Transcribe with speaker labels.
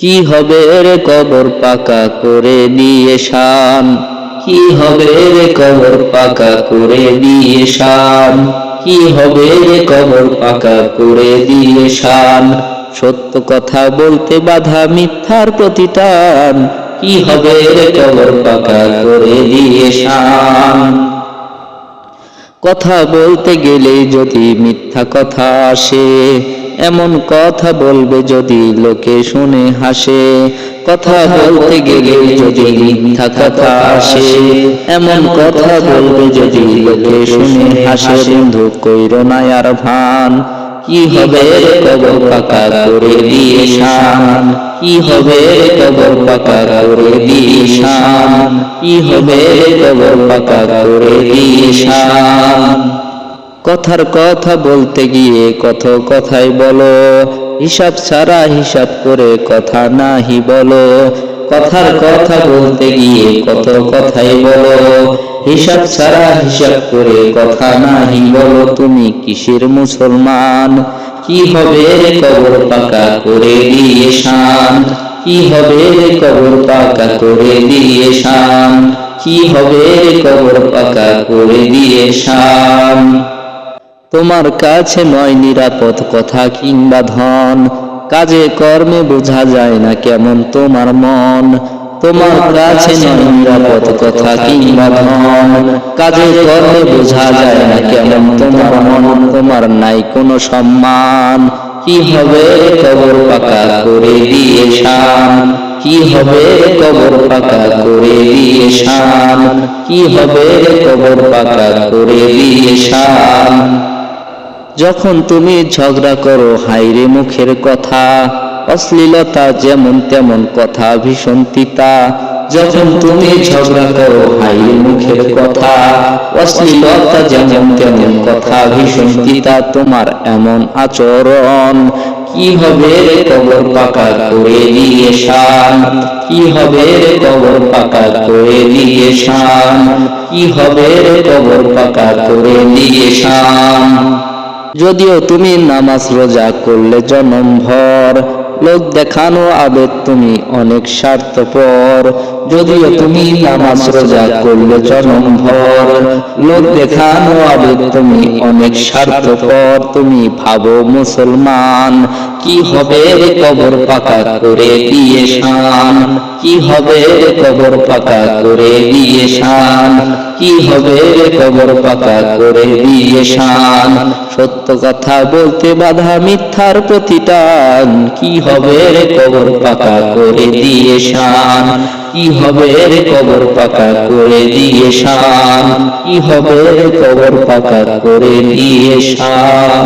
Speaker 1: কি হবে রে কবর পাকা করে দিয়ে শান কি হবে রে কবর পাকা করে দিয়ে শান কি হবে রে কবর পাকা করে দিয়ে শান সত্য কথা বলতে বাধা মিথ্যার প্রতিটান কি হবে রে কবর পাকা করে দিয়ে শান কথা বলতে গেলে যদি মিথ্যা কথা আসে এমন কথা বলবে যদি লোকে শুনে হাসে। কথা বলতে গেলে যদি মিথ্যা কথা আসে। এমন কথা বলবে যদি লোকে শুনে হাসে। বন্ধু, কইর না আর ভান। কি হবে কবর পাকা করে দিয়ে শান? কি হবে কবর পাকা করে দিয়ে শান? কি হবে কবর পাকা করে দিয়ে শান? কথার কথা বলতে গিয়ে কত কথাই বলো। হিসাব ছাড়া হিসাব করে কথা নাহি বলো। কথার কথা বলতে গিয়ে কত কথাই বলো। হিসাব ছাড়া হিসাব করে কথা নাহি বলো। তুমি কিসের মুসলমান? কি হবে কবর পাকা করে দিয়ে শান? কি হবে কবর পাকা করে দিয়ে শান? কি হবে কবর পাকা করে দিয়ে শান? তোমার কাছে নয় নিরাপদ কথা কিংবা ধন। কাজে কর্মে বোঝা যায় না কেমন তোমার মন। তোমার কাছে নয় নিরাপদ কথা কিংবা ধন। কাজে কর্মে বোঝা যায় না কেমন তোমার মন। তোমার নাই কোনো সম্মান। কি হবে কবর পাকা করে দিয়ে শান। কি হবে কবর পাকা করে দিয়ে শান। কি হবে কবর পাকা করে দিয়ে শান। যখন তুমি ঝগড়া করো হাইরে মুখের কথা। অশ্লীলতা যেমন তেমন কথা ভীষণ তিতা যখন তুমি ঝগড়া করো হাইরে মুখের কথা। অশ্লীলতা যেমন তেমন কথা ভীষণ তিতা তোমার এমন আচরণ। কি হবে কবর পাকা করে দিয়ে শান? কি হবে কবর পাকা করে দিয়ে শান? কি হবে কবর পাকা করে দিয়ে শান? যদিও তুমি নামাজ রোজা করলে জনম ভর। লোক দেখানো আবেগ তুমি অনেক স্বার্থপর। যদিও তুমি নামাজ রোজা করলে জনম ভর। লোক দেখানো আবেগ তুমি অনেক স্বার্থপর। তুমি ভাবো মুসলমান, কি হবে কবর পাকা করে দিয়ে শান? কি হবে কবর পাকা করে দিয়ে শান? কি হবে কবর পাকা করে দিয়ে শান? সত্য কথা বলতে বাধা মিথ্যার প্রতিটান কি হবে রে কবর পাকা করে দিয়ে শান? কি হবে রে কবর পাকা করে দিয়ে শান? কি হবে রে কবর পাকা করে দিয়ে শান?